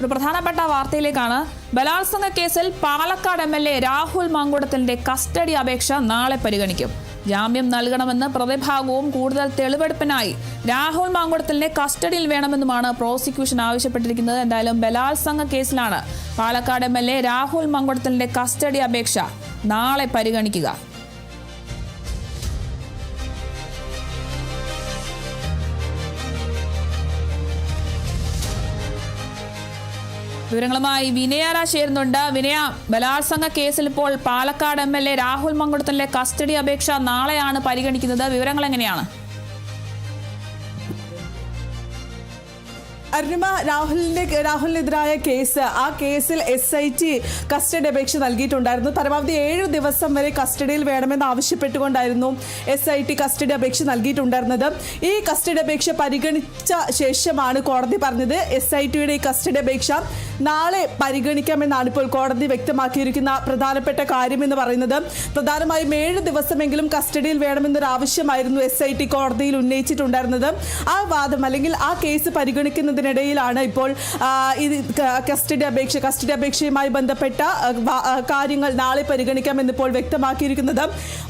ഒരു പ്രധാനപ്പെട്ട വാർത്തയിലേക്കാണ്. ബലാത്സംഗ കേസിൽ Palakkad M L A Rahul മാങ്കുടത്തിന്റെ custody അപേക്ഷ നാളെ പരിഗണിക്കും. ജാമ്യം നൽകണമെന്ന് പ്രതിഭാഗവും കൂടുതൽ തെളിവെടുപ്പിനായി രാഹുൽ മാങ്കുടത്തിലിനെ കസ്റ്റഡിയിൽ വേണമെന്നുമാണ് പ്രോസിക്യൂഷൻ ആവശ്യപ്പെട്ടിരിക്കുന്നത്. എന്തായാലും ബലാത്സംഗ കേസിലാണ് പാലക്കാട് എം രാഹുൽ മാങ്കുടത്തിലിന്റെ കസ്റ്റഡി അപേക്ഷ നാളെ പരിഗണിക്കുക. വിവരങ്ങളുമായി വിനയാല ചേരുന്നുണ്ട് വിനയ ബലാത്സംഗ കേസിൽ ഇപ്പോൾ പാലക്കാട് എം രാഹുൽ മങ്കുടത്തിലെ കസ്റ്റഡി അപേക്ഷ നാളെയാണ് പരിഗണിക്കുന്നത്. വിവരങ്ങൾ എങ്ങനെയാണ്? അരുണിമ രാഹുലിന്റെ രാഹുലിനെതിരായ കേസ്. ആ കേസിൽ എസ് ഐ ടി കസ്റ്റഡി അപേക്ഷ നൽകിയിട്ടുണ്ടായിരുന്നു. പരമാവധി ഏഴ് ദിവസം വരെ കസ്റ്റഡിയിൽ വേണമെന്ന് ആവശ്യപ്പെട്ടുകൊണ്ടായിരുന്നു എസ് ഐ ടി കസ്റ്റഡി അപേക്ഷ നൽകിയിട്ടുണ്ടായിരുന്നത്. ഈ കസ്റ്റഡി അപേക്ഷ പരിഗണിച്ച ശേഷമാണ് കോടതി പറഞ്ഞത് എസ് ഐ ടിയുടെ ഈ കസ്റ്റഡി അപേക്ഷ നാളെ പരിഗണിക്കാമെന്നാണ് ഇപ്പോൾ കോടതി വ്യക്തമാക്കിയിരിക്കുന്ന പ്രധാനപ്പെട്ട കാര്യം എന്ന് പറയുന്നത്. പ്രധാനമായും ഏഴ് ദിവസമെങ്കിലും കസ്റ്റഡിയിൽ വേണമെന്നൊരു ആവശ്യമായിരുന്നു എസ് ഐ ടി കോടതിയിൽ ഉന്നയിച്ചിട്ടുണ്ടായിരുന്നത്. ആ വാദം അല്ലെങ്കിൽ ആ കേസ് പരിഗണിക്കുന്നതിനിടയിലാണ് ഇപ്പോൾ ഇത് കസ്റ്റഡി അപേക്ഷ കസ്റ്റഡി അപേക്ഷയുമായി ബന്ധപ്പെട്ട കാര്യങ്ങൾ നാളെ പരിഗണിക്കാമെന്ന് ഇപ്പോൾ വ്യക്തമാക്കിയിരിക്കുന്നത്.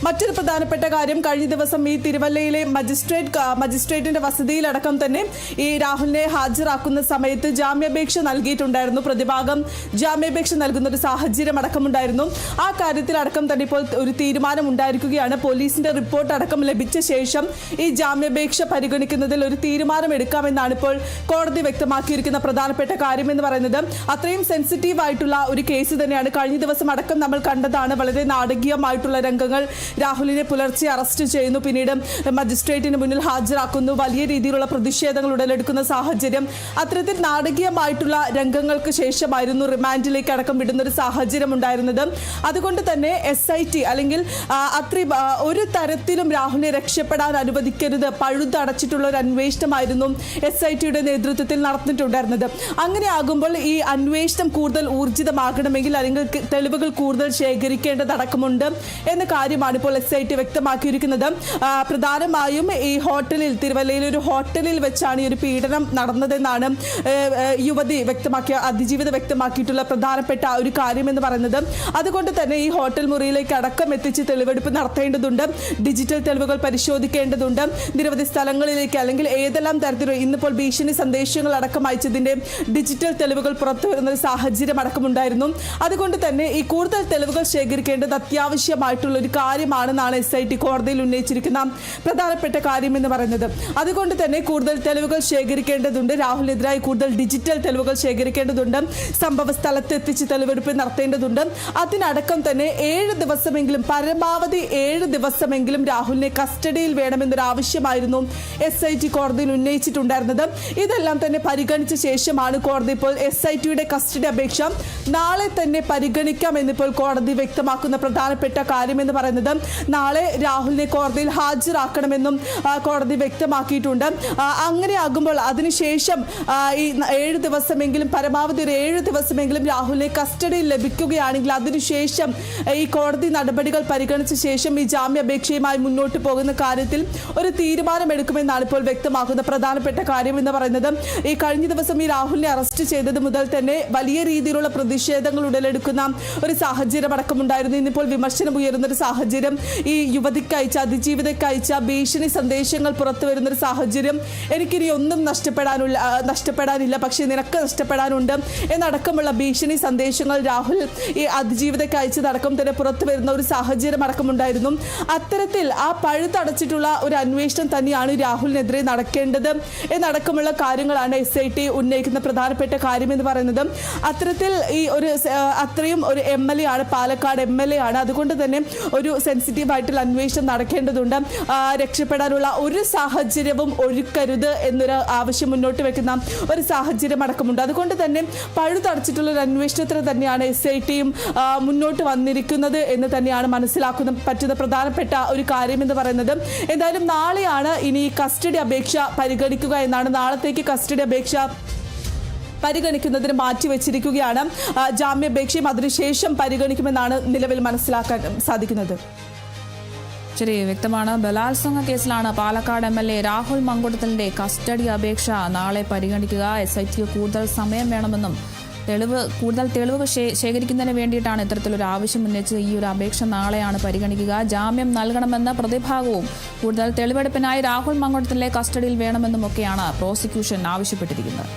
മറ്റൊരു പ്രധാനപ്പെട്ട കാര്യം കഴിഞ്ഞ ദിവസം ഈ തിരുവല്ലയിലെ മജിസ്ട്രേറ്റ് മജിസ്ട്രേറ്റിന്റെ വസതിയിലടക്കം തന്നെ ഈ രാഹുലിനെ ഹാജരാക്കുന്ന സമയത്ത് ജാമ്യാപേക്ഷ നൽകിയിട്ടുണ്ടായിരുന്നു. പ്രതിഭാഗം ജാമ്യാപേക്ഷ നൽകുന്ന ഒരു സാഹചര്യം അടക്കമുണ്ടായിരുന്നു. ആ കാര്യത്തിൽ അടക്കം തന്നെ ഇപ്പോൾ ഒരു തീരുമാനം ഉണ്ടായിരിക്കുകയാണ് പോലീസിന്റെ റിപ്പോർട്ട് അടക്കം ലഭിച്ച ശേഷം ഈ ജാമ്യാപേക്ഷ പരിഗണിക്കുന്നതിൽ ഒരു തീരുമാനം എടുക്കാമെന്നാണ് ഇപ്പോൾ കോടതി വ്യക്തമാക്കിയിരിക്കുന്ന പ്രധാനപ്പെട്ട കാര്യം എന്ന് പറയുന്നത് അത്രയും സെൻസിറ്റീവ് ആയിട്ടുള്ള ഒരു കേസ് തന്നെയാണ്. കഴിഞ്ഞ ദിവസം അടക്കം നമ്മൾ കണ്ടതാണ്. വളരെ നാടകീയമായിട്ടുള്ള രംഗങ്ങൾ രാഹുലിനെ പുലർച്ചെ അറസ്റ്റ് ചെയ്യുന്നു. പിന്നീട് മജിസ്ട്രേറ്റിന് മുന്നിൽ ഹാജരാക്കുന്നു. വലിയ രീതിയിലുള്ള പ്രതിഷേധങ്ങൾ ഉടലെടുക്കുന്ന സാഹചര്യം അത്തരത്തിൽ നാടകീയമായിട്ടുള്ള രംഗങ്ങൾക്ക് ശേഷമായിരുന്നു റിമാൻഡിലേക്ക് അടക്കം വിടുന്ന ഒരു സാഹചര്യം ഉണ്ടായിരുന്നത്. അതുകൊണ്ട് തന്നെ എസ് ഐ ടി അല്ലെങ്കിൽ അത്ര ഒരു തരത്തിലും രാഹുലിനെ രക്ഷപ്പെടാൻ അനുവദിക്കരുത്. പഴുതടച്ചിട്ടുള്ള ഒരു അന്വേഷണമായിരുന്നു എസ് ഐ ടിയുടെ നേതൃത്വത്തിൽ നടന്നിട്ടുണ്ടായിരുന്നത്. അങ്ങനെ ആകുമ്പോൾ ഈ അന്വേഷണം കൂടുതൽ ഊർജിതമാകണമെങ്കിൽ അല്ലെങ്കിൽ തെളിവുകൾ കൂടുതൽ ശേഖരിക്കേണ്ടതടക്കമുണ്ട് എന്ന കാര്യമാണ് ഇപ്പോൾ എസ് ഐ ടി വ്യക്തമാക്കിയിരിക്കുന്നത്. പ്രധാനമായും ഈ ഹോട്ടലിൽ തിരുവല്ലയിൽ ഒരു ഹോട്ടലിൽ വെച്ചാണ് ഈ ഒരു പീഡനം നടന്നതെന്നാണ് യുവതി വ്യക്തമാക്കിയ അതിജീവിത വ്യക്തമാക്കിയിട്ടുള്ള പ്രധാനപ്പെട്ട ഒരു കാര്യം എന്ന് പറയുന്നത്. അതുകൊണ്ട് തന്നെ ഈ ഹോട്ടൽ മുറിയിലേക്ക് അടക്കം എത്തിച്ച് തെളിവെടുപ്പ് നടത്തേണ്ടതുണ്ട് ഡിജിറ്റൽ തെളിവുകൾ പരിശോധിക്കേണ്ടതുണ്ട്. നിരവധി സ്ഥലങ്ങളിലേക്ക് അല്ലെങ്കിൽ ഏതെല്ലാം തരത്തിലുള്ള ഇന്നിപ്പോൾ ഭീഷണി സന്ദേശങ്ങൾ അടക്കം അയച്ചതിന്റെ ഡിജിറ്റൽ തെളിവുകൾ പുറത്തു വരുന്ന ഒരു സാഹചര്യം അടക്കമുണ്ടായിരുന്നു. അതുകൊണ്ട് തന്നെ ഈ കൂടുതൽ തെളിവുകൾ ശേഖരിക്കേണ്ടത് അത്യാവശ്യമായിട്ടുള്ള ഒരു കാര്യമാണെന്നാണ് എസ് ഐ ടി കോടതിയിൽ ഉന്നയിച്ചിരിക്കുന്ന പ്രധാനപ്പെട്ട കാര്യം എന്ന് പറയുന്നത്. അതുകൊണ്ട് തന്നെ കൂടുതൽ തെളിവുകൾ ശേഖരിക്കേണ്ടതുണ്ട്. രാഹുലിനെതിരായി കൂടുതൽ ഡിജിറ്റൽ തെളിവുകൾ ശേഖരിക്കേണ്ടതുണ്ട്. സംഭവ സ്ഥലത്തെത്തിച്ച് തെളിവെടുപ്പ് നടത്തേണ്ടതുണ്ട്. അതിനടക്കം തന്നെ ഏഴ് ദിവസമെങ്കിലും പരമാവധി ഏഴ് ദിവസമെങ്കിലും രാഹുലിനെ കസ്റ്റഡിയിൽ വേണമെന്നൊരു ആവശ്യമായിരുന്നു എസ് ഐ ടി കോടതിയിൽ ഉന്നയിച്ചിട്ടുണ്ടായിരുന്നത്. ഇതെല്ലാം തന്നെ പരിഗണിച്ച ശേഷമാണ് കോടതി ഇപ്പോൾ എസ് ഐ ടിയുടെ കസ്റ്റഡി അപേക്ഷ നാളെ തന്നെ പരിഗണിക്കാമെന്നിപ്പോൾ കോടതി വ്യക്തമാക്കുന്ന പ്രധാനപ്പെട്ട കാര്യമെന്ന് പറയുന്നത് നാളെ രാഹുലിനെ കോടതിയിൽ ഹാജരാക്കണമെന്നും കോടതി വ്യക്തമാക്കിയിട്ടുണ്ട്. അങ്ങനെയാകുമ്പോൾ അതിനുശേഷം ഈ ഏഴ് ദിവസമെങ്കിലും പരമാവധി ഒരു ഏഴ് ദിവസമെങ്കിലും രാഹുലിനെ കസ്റ്റഡിയിൽ ലഭിക്കുകയാണെങ്കിൽ അതിനുശേഷം ഈ കോടതി നടപടികൾ പരിഗണിച്ച ശേഷം ഈ ജാമ്യാപേക്ഷയുമായി മുന്നോട്ട് പോകുന്ന കാര്യത്തിൽ ഒരു തീരുമാനമെടുക്കുമെന്നാണ് ഇപ്പോൾ വ്യക്തമാക്കുന്ന പ്രധാനപ്പെട്ട കാര്യം എന്ന് പറയുന്നത്. ഈ കഴിഞ്ഞ ദിവസം ഈ രാഹുലിനെ അറസ്റ്റ് ചെയ്തത് മുതൽ തന്നെ വലിയ രീതിയിലുള്ള പ്രതിഷേധങ്ങൾ ഉടലെടുക്കുന്ന ഒരു സാഹചര്യം അടക്കമുണ്ടായിരുന്നു. ഇന്നിപ്പോൾ വിമർശനം ഉയരുന്ന ഒരു സാഹചര്യം. ഈ യുവതിക്ക് അയച്ച അതിജീവിതയ്ക്ക് അയച്ച ഭീഷണി സന്ദേശങ്ങൾ പുറത്തു വരുന്ന ഒരു സാഹചര്യം എനിക്കിനി ഒന്നും നഷ്ടപ്പെടാനുള്ള നഷ്ടപ്പെടാനില്ല. പക്ഷേ നിനക്ക് നഷ്ടപ്പെടാനുണ്ട് എന്നടക്കമുള്ള ഭീഷണി സന്ദേശങ്ങൾ രാഹുൽ ഈ അതിജീവിതയ്ക്ക് അയച്ചതടക്കം തന്നെ പുറത്തു വരുന്ന ഒരു സാഹചര്യം അടക്കമുണ്ടായിരുന്നു. അത്തരത്തിൽ ആ പഴുത്തടച്ചിട്ടുള്ള ഒരു അന്വേഷണം തന്നെയാണ് രാഹുലിനെതിരെ നടക്കേണ്ടത് എന്നടക്കമുള്ള കാര്യങ്ങളാണ് എസ് ഐ ടി ഉന്നയിക്കുന്ന പ്രധാനപ്പെട്ട കാര്യം എന്ന് പറയുന്നത്. അത്തരത്തിൽ ഈ ഒരു അത്രയും ഒരു എം എൽ എ ആണ് പാലക്കാട് എം എൽ എ ആണ്. അതുകൊണ്ട് തന്നെ ഒരു സെൻസിറ്റീവ് ആയിട്ടുള്ള അന്വേഷണം നടക്കേണ്ടതുണ്ട്. രക്ഷപ്പെടാനുള്ള ഒരു സാഹചര്യവും ഒഴുക്കരുത് എന്നൊരു ആവശ്യം മുന്നോട്ട് വെക്കുന്ന ഒരു സാഹചര്യം അടക്കമുണ്ട്. അതുകൊണ്ട് തന്നെ പഴുതടച്ചിട്ടുള്ള ഒരു അന്വേഷണത്തിന് തന്നെയാണ് എസ് ഐ ടിയും മുന്നോട്ട് വന്നിരിക്കുന്നത് എന്ന് തന്നെയാണ് മനസ്സിലാക്കുന്ന പറ്റുന്ന പ്രധാനപ്പെട്ട ഒരു കാര്യം എന്ന് പറയുന്നത്. എന്തായാലും നാളെയാണ് ഇനി കസ്റ്റഡി അപേക്ഷ പരിഗണിക്കുക എന്നാണ്. നാളത്തേക്ക് കസ്റ്റഡി അപേക്ഷ പരിഗണിക്കുന്നതിന് മാറ്റിവെച്ചിരിക്കുകയാണ്. ജാമ്യാപേക്ഷയും അതിനുശേഷം പരിഗണിക്കുമെന്നാണ് നിലവിൽ മനസ്സിലാക്കാൻ സാധിക്കുന്നത്. ശരി വ്യക്തമാണ്. ബലാത്സംഗ കേസിലാണ് Palakkad M L A Rahul മങ്കുടത്തലിന്റെ custody അപേക്ഷ നാളെ പരിഗണിക്കുക. എസ് ഐ ടിക്ക് കൂടുതൽ സമയം വേണമെന്നും തെളിവ് കൂടുതൽ തെളിവ് ശേഖരിക്കുന്നതിന് വേണ്ടിയിട്ടാണ് ഇത്തരത്തിലൊരു ആവശ്യം ഉന്നയിച്ചത്. ഈ ഒരു അപേക്ഷ നാളെയാണ് പരിഗണിക്കുക. ജാമ്യം നൽകണമെന്ന പ്രതിഭാഗവും കൂടുതൽ തെളിവെടുപ്പിനായി രാഹുൽ മങ്ങോട്ടത്തിലെ കസ്റ്റഡിയിൽ വേണമെന്നുമൊക്കെയാണ് പ്രോസിക്യൂഷൻ ആവശ്യപ്പെട്ടിരിക്കുന്നത്.